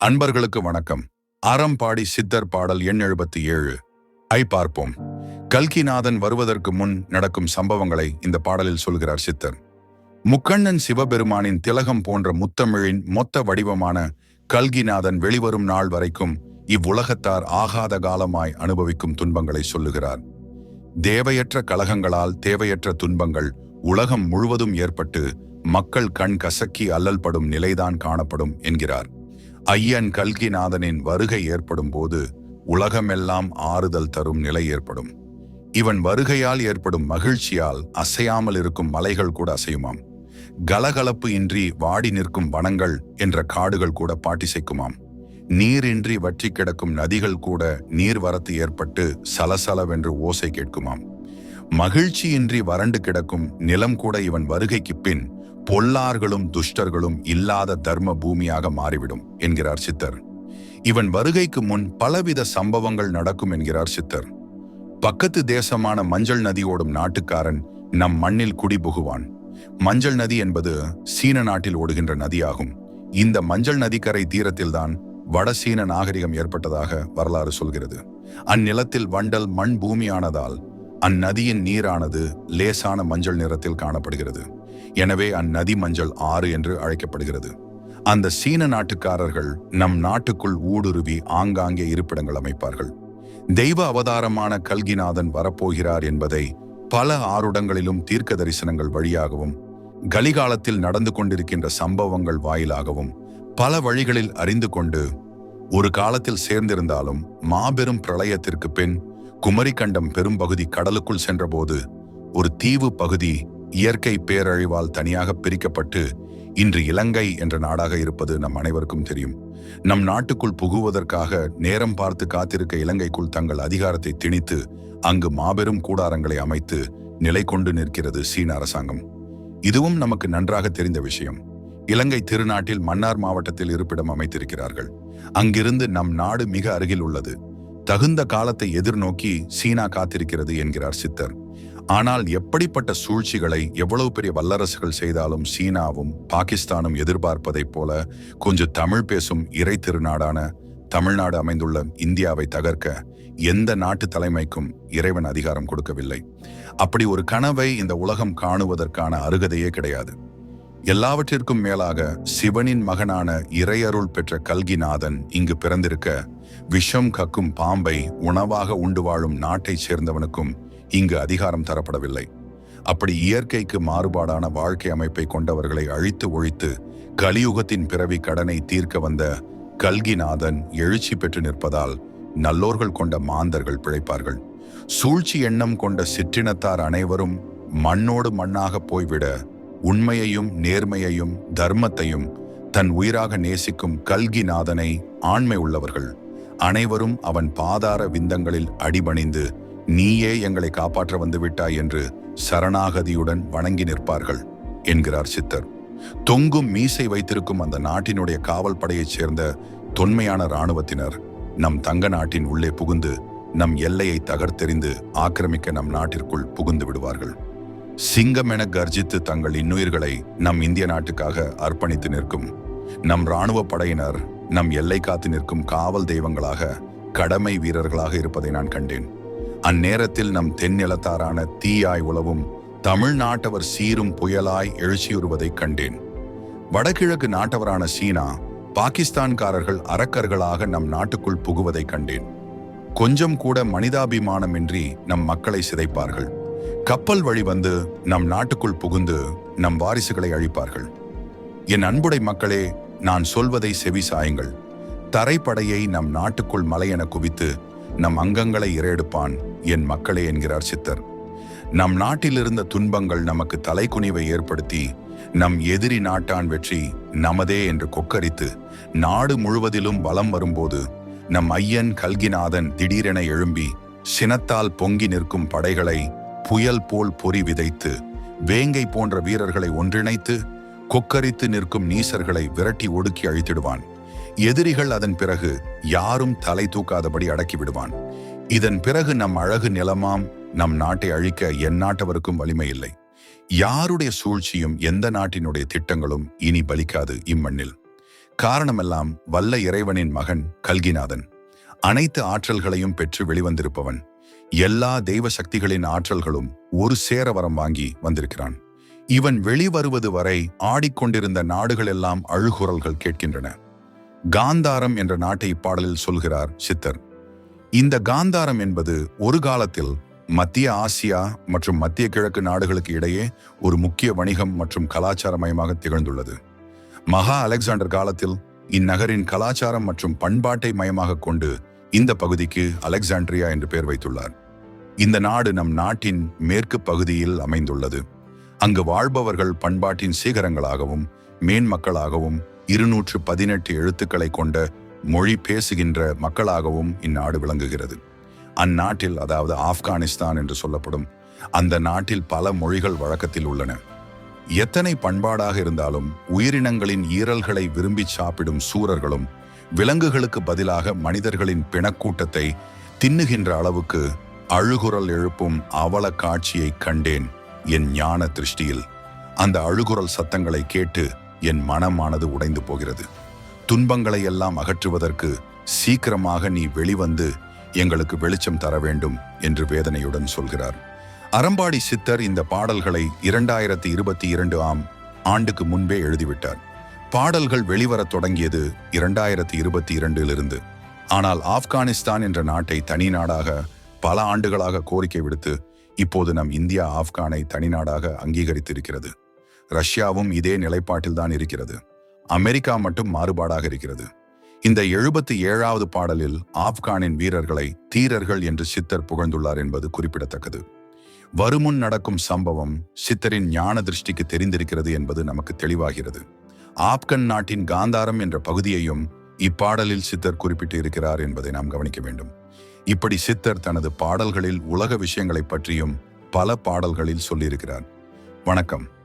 அன்பர்களுக்கு வணக்கம். அறம்பாடி சித்தர் பாடல் எண் எழுபத்தி ஏழு. ஐ பார்ப்போம். கல்கிநாதன் வருவதற்கு முன் நடக்கும் சம்பவங்களை இந்த பாடலில் சொல்கிறார் சித்தர். முக்கண்ணன் சிவபெருமானின் திலகம் போன்ற முத்தமிழின் மொத்த வடிவமான கல்கிநாதன் வெளிவரும் நாள் வரைக்கும் இவ்வுலகத்தார் ஆகாத காலமாய் அனுபவிக்கும் துன்பங்களை சொல்லுகிறார். தேவையற்ற கலகங்களால் தேவையற்ற துன்பங்கள் உலகம் முழுவதும் ஏற்பட்டு மக்கள் கண் கசக்கி அல்லல்படும் நிலைதான் காணப்படும் என்கிறார். ஐயன் கல்கிநாதனின் வருகை ஏற்படும் போது உலகமெல்லாம் ஆறுதல் தரும் நிலை ஏற்படும். இவன் வருகையால் ஏற்படும் மகிழ்ச்சியால் அசையாமல் இருக்கும் மலைகள் கூட அசையுமாம். கலகலப்பு இன்றி வாடி நிற்கும் வனங்கள் என்ற காடுகள் கூட பாட்டிசைக்குமாம். நீரின்றி வற்றி கிடக்கும் நதிகள் கூட நீர்வரத்து ஏற்பட்டு சலசலவென்று ஓசை கேட்குமாம். மகிழ்ச்சியின்றி வறண்டு கிடக்கும் நிலம் கூட இவன் வருகைக்கு பின் பொல்லார்களும் துஷ்டர்களும் இல்லாத தர்ம பூமியாக மாறிவிடும் என்கிறார் சித்தர். இவன் வருகைக்கு முன் பலவித சம்பவங்கள் நடக்கும் என்கிறார் சித்தர். பக்கத்து தேசமான மஞ்சள் நதி ஓடும் நாட்டுக்காரன் நம் மண்ணில் குடிபுகுவான். மஞ்சள் நதி என்பது சீன நாட்டில் ஓடுகின்ற நதியாகும். இந்த மஞ்சள் நதிக்கரை தீரத்தில்தான் வட சீன நாகரிகம் ஏற்பட்டதாக வரலாறு சொல்கிறது. அந்நிலத்தில் வண்டல் மண் பூமியானதால் அந்நதியின் நீரானது லேசான மஞ்சள் நிறத்தில் காணப்படுகிறது. எனவே அந்நதி மஞ்சள் ஆறு என்று அழைக்கப்படுகிறது. அந்த சீன நாட்டுக்காரர்கள் நம் நாட்டுக்குள் ஊடுருவி ஆங்காங்கே இருப்பிடங்கள் அமைப்பார்கள். தெய்வ அவதாரமான கல்கிநாதன் வரப்போகிறார் என்பதை பல ஆருடங்களிலும் தீர்க்க தரிசனங்கள் வழியாகவும் கலிகாலத்தில் நடந்து கொண்டிருக்கின்ற சம்பவங்கள் வாயிலாகவும் பல வழிகளில் அறிந்து கொண்டு ஒரு காலத்தில் சேர்ந்திருந்தாலும் மாபெரும் பிரளயத்திற்கு பின் குமரிக்கண்டம் பெரும்பகுதி கடலுக்குள் சென்றபோது ஒரு தீவு பகுதி இயற்கை பேரழிவால் தனியாக பிரிக்கப்பட்டு இன்று இலங்கை என்ற நாடாக இருப்பது நம் அனைவருக்கும் தெரியும். நம் நாட்டுக்குள் புகுவதற்காக நேரம் பார்த்து காத்திருக்க இலங்கைக்குள் தங்கள் அதிகாரத்தை திணித்து அங்கு மாபெரும் கூடாரங்களை அமைத்து நிலை கொண்டு நிற்கிறது சீன அரசாங்கம். இதுவும் நமக்கு நன்றாக தெரிந்த விஷயம். இலங்கை திருநாட்டில் மன்னார் மாவட்டத்தில் இருப்பிடம் அமைத்திருக்கிறார்கள். அங்கிருந்து நம் நாடு மிக அருகில் உள்ளது. தகுந்த காலத்தை எதிர்நோக்கி சீனா காத்திருக்கிறது என்கிறார் சித்தர். ஆனால் எப்படிப்பட்ட சூழ்ச்சிகளை எவ்வளவு பெரிய வல்லரசுகள் செய்தாலும் சீனாவும் பாகிஸ்தானும் எதிர்பார்ப்பதைப் போல கொஞ்சம் தமிழ் பேசும் இறை திருநாடான தமிழ்நாடு அமைந்துள்ள இந்தியாவை தகர்க்க எந்த நாட்டு தலைமைக்கும் இறைவன் அதிகாரம் கொடுக்கவில்லை. அப்படி ஒரு கனவை இந்த உலகம் காணுவதற்கான அருகதையே கிடையாது. எல்லாவற்றிற்கும் மேலாக சிவனின் மகனான இறையருள் பெற்ற கல்கிநாதன் இங்கு பிறந்திருக்க விஷம் கக்கும் பாம்பை உணவாக உண்டு வாழும் நாட்டைச் சேர்ந்தவனுக்கும் இங்கு அதிகாரம் தரப்படவில்லை. அப்படி இயற்கைக்கு மாறுபாடான வாழ்க்கை அமைப்பை கொண்டவர்களை அழித்து ஒழித்து கலியுகத்தின் பிறவி கடனை தீர்க்க வந்த கல்கிநாதன் எழுச்சி பெற்று நிற்பதால் நல்லோர்கள் கொண்ட மாந்தர்கள் பிழைப்பார்கள். சூழ்ச்சி எண்ணம் கொண்ட சிற்றினத்தார் அனைவரும் மண்ணோடு மண்ணாக போய்விட உண்மையையும் நேர்மையையும் தர்மத்தையும் தன் உயிராக நேசிக்கும் கல்கிநாதனை ஆண்மை உள்ளவர்கள். அனைவரும் அவன் பாதார விந்தங்களில் அடிபணிந்து நீயே எங்களை காப்பாற்ற வந்துவிட்டாய் என்று சரணாகதியுடன் வணங்கி நிற்பார்கள் என்கிறார் சித்தர். தொங்கும் மீசை வைத்திருக்கும் அந்த நாட்டினுடைய காவல் படையைச் சேர்ந்த தொன்மையான இராணுவத்தினர் நம் தங்க நாட்டின் உள்ளே புகுந்து நம் எல்லையை தகர்த்தெறிந்து ஆக்கிரமிக்க நம் நாட்டிற்குள் புகுந்து விடுவார்கள். சிங்கம் என கர்ஜித்து தங்கள் இன்னுயிர்களை நம் இந்திய நாட்டுக்காக அர்ப்பணித்து நிற்கும் நம் இராணுவ படையினர் நம் எல்லை காத்து நிற்கும் காவல் தெய்வங்களாக கடமை வீரர்களாக இருப்பதை நான் கண்டேன். அந்நேரத்தில் நம் தென்னிலத்தாரான தீயாய் உழவும் தமிழ்நாட்டவர் சீரும் புயலாய் எழுச்சியுறுவதைக் கண்டேன். வடகிழக்கு நாட்டவரான சீனா பாகிஸ்தான்காரர்கள் அரக்கர்களாக நம் நாட்டுக்குள் புகுவதைக் கண்டேன். கொஞ்சம் கூட மனிதாபிமானமின்றி நம் மக்களை சிதைப்பார்கள். கப்பல் வழி வந்து நம் நாட்டுக்குள் புகுந்து நம் வாரிசுகளை அழிப்பார்கள். என் அன்புடை மக்களே நான் சொல்வதை செவி சாயுங்கள். தரைப்படையை நம் நாட்டுக்குள் மலையென குவித்து நம் அங்கங்களை இறையெடுப்பான் என் மக்களே என்கிறார் சித்தர். நம் நாட்டில் இருந்த துன்பங்கள் நமக்கு தலைக்குனிவை ஏற்படுத்தி நம் எதிரி நாட்டான் வெற்றி நமதே என்று கொக்கரித்து நாடு முழுவதிலும் வலம் வரும்போது நம் ஐயன் கல்கிநாதன் திடீரென எழும்பி சினத்தால் பொங்கி நிற்கும் படைகளை புயல் போல் பொறி விதைத்து வேங்கை போன்ற வீரர்களை ஒன்றிணைத்து கொக்கரித்து நிற்கும் நீசர்களை விரட்டி ஒடுக்கி அழித்திடுவான். எதிரிகள் அதன் பிறகு யாரும் தலை தூக்காதபடி அடக்கி விடுவான் இதன் பிறகு நம் அழகு நிலமாம் நம் நாட்டை அழிக்க என் நாட்டவருக்கும் வலிமை இல்லை. யாருடைய சூழ்ச்சியும் எந்த நாட்டினுடைய திட்டங்களும் இனி பலிக்காது இம்மண்ணில். காரணமெல்லாம் வல்ல இறைவனின் மகன் கல்கிநாதன். அனைத்து ஆற்றல்களையும் பெற்று வெளிவந்திருப்பவன். எல்லா தெய்வ சக்திகளின் ஆற்றல்களும் ஒரு சேர வரம் வாங்கி வந்திருக்கிறான். இவன் வெளிவருவது வரை ஆடிக்கொண்டிருந்த நாடுகளெல்லாம் அழுகுரல்கள் கேட்கின்றன. காந்தாரம் என்ற நாட்டை இப்பாடலில் சொல்கிறார் சித்தர். இந்த காந்தாரம் என்பது ஒரு காலத்தில் மத்திய ஆசியா மற்றும் மத்திய கிழக்கு நாடுகளுக்கு இடையே ஒரு முக்கிய வணிகம் மற்றும் கலாச்சார மயமாக திகழ்ந்துள்ளது. மகா அலெக்சாண்டர் காலத்தில் இந்நகரின் கலாச்சாரம் மற்றும் பண்பாட்டை மயமாக கொண்டு இந்த பகுதிக்கு அலெக்சாண்ட்ரியா என்று பெயர் வைத்துள்ளார். இந்த நாடு நம் நாட்டின் மேற்கு பகுதியில் அமைந்துள்ளது. அங்கு வாழ்பவர்கள் பண்பாட்டின் சீகரங்களாகவும் மேன்மக்களாகவும் இருநூற்று பதினெட்டு எழுத்துக்களை கொண்ட மொழி பேசுகின்ற மக்களாகவும் இந்நாடு விளங்குகிறது. அந்நாட்டில் அதாவது ஆப்கானிஸ்தான் என்று சொல்லப்படும் அந்த நாட்டில் பல மொழிகள் வழக்கத்தில் உள்ளன. எத்தனை பண்பாடாக இருந்தாலும் உயிரினங்களின் ஈரல்களை விரும்பி சாப்பிடும் சூரர்களும் விலங்குகளுக்கு பதிலாக மனிதர்களின் பிணக்கூட்டத்தை தின்னுகின்ற அளவுக்கு அழுகுரல் எழுப்பும் அவல காட்சியை கண்டேன் என் ஞான திருஷ்டியில். அந்த அழுகுரல் சத்தங்களை கேட்டு என் மனமானது உடைந்து போகிறது. துன்பங்களை எல்லாம் அகற்றுவதற்கு சீக்கிரமாக நீ வெளிவந்து எங்களுக்கு வெளிச்சம் தர வேண்டும் என்று வேதனையுடன் சொல்கிறார். அறம்பாடி சித்தர் இந்த பாடல்களை இரண்டாயிரத்தி இருபத்தி இரண்டு ஆம் ஆண்டுக்கு முன்பே எழுதிவிட்டார். பாடல்கள் வெளிவரத் தொடங்கியது இரண்டாயிரத்தி இருபத்தி இரண்டிலிருந்து. ஆனால் ஆப்கானிஸ்தான் என்ற நாட்டை தனி நாடாக பல ஆண்டுகளாக கோரிக்கை விடுத்து இப்போது நம் இந்தியா ஆப்கானை தனி நாடாக அங்கீகரித்திருக்கிறது. ரஷ்யாவும் இதே நிலைப்பாட்டில்தான் இருக்கிறது. அமெரிக்கா மட்டும் மாறுபாடாக இருக்கிறது. இந்த எழுபத்தி ஏழாவது பாடலில் ஆப்கானின் வீரர்களை தீரர்கள் என்று சித்தர் புகழ்ந்துள்ளார் என்பது குறிப்பிடத்தக்கது. வருமுன் நடக்கும் சம்பவம் சித்தரின் ஞான திருஷ்டிக்கு தெரிந்திருக்கிறது என்பது நமக்கு தெளிவாகிறது. ஆப்கன் நாட்டின் காந்தாரம் என்ற பகுதியையும் இப்பாடலில் சித்தர் குறிப்பிட்டு இருக்கிறார் என்பதை நாம் கவனிக்க வேண்டும். இப்படி சித்தர் தனது பாடல்களில் உலக விஷயங்களை பற்றியும் பல பாடல்களில் சொல்லியிருக்கிறார். வணக்கம்.